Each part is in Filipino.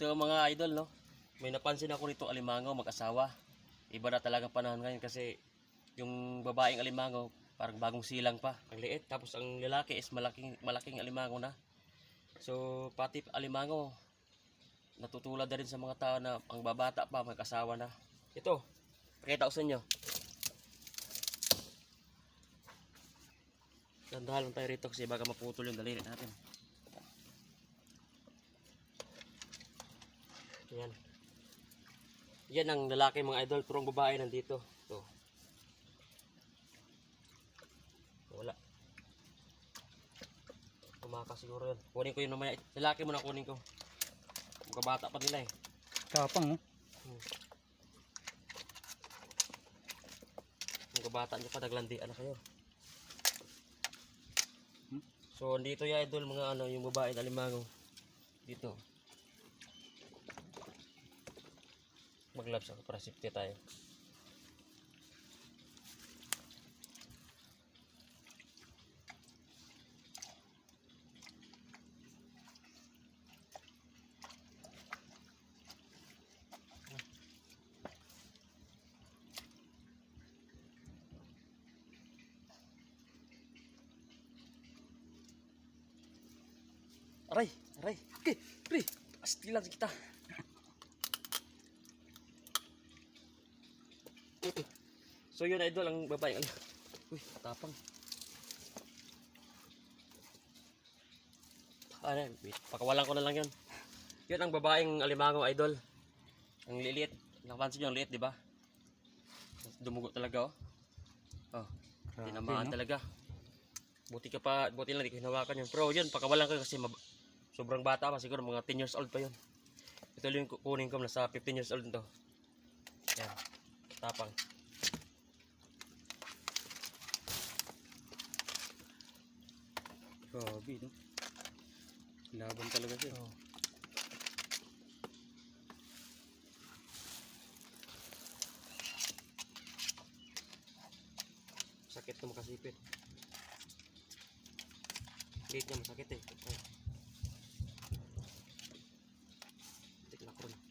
So mga idol, no? May napansin ako rito alimango mag-asawa. Iba na talaga panahon ngayon kasi yung babaeng alimango parang bagong silang pa. Ang liit. Tapos ang lalaki is malaking, malaking alimango na. So pati alimango natutulad na rin sa mga tao na ang babata pa mag-asawa na. Ito, pakita ko sa inyo. Dandahan lang tayo rito kasi baka maputol yung daliri natin. Yan. Yan ang lalaki mga idol, pero ang babae nandito. Ito. Wala. Tumakas siguro yun. Kunin ko yun mamaya. Lalaki muna kunin ko. Mga bata pa nila eh. Tapang, oh. Mga bata nyo pa, naglandian na kayo. Hmm? So, dito ya idol, mga ano, yung babae na limango. Dito. Mag-gloves ako para safety tayo. Aray, aray. Okay, pre. Astilan kita. So yun idol ang babae. Ano? Uy, tapang. Ano, pakawalan ko na lang yun. Yun ang babaeng alimango idol. Ang liliit. Nakapansin nyo ang liit, di ba? Dumugo talaga oh. Oh, Grabe, tinamaan no? talaga. Buti ka pa, buti lang di ko hinawakan yun. Pero yun, pakawalan ko kasi sobrang bata pa, siguro mga 10 years old pa yun. Ito yung kukunin ko, nasa 15 years old to. Yan, tapang. Grabe, no? Laban talaga siya. Oh. Sakit na makasipit. Liit niya masakit eh. Ay. Tikla ko rin.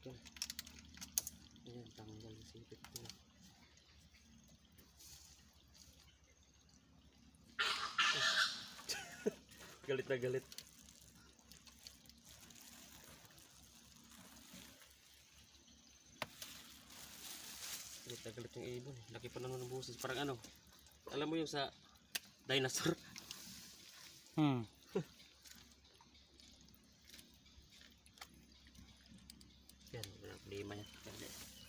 Teka. Ayan, tanggal yung sipit ko. galit na galit. Galit na galit yung ibon. Laki pa naman ng buses. Parang ano, alam mo yung sa dinosaur. Hmm. Yan, wala problema yan. Yan, yan.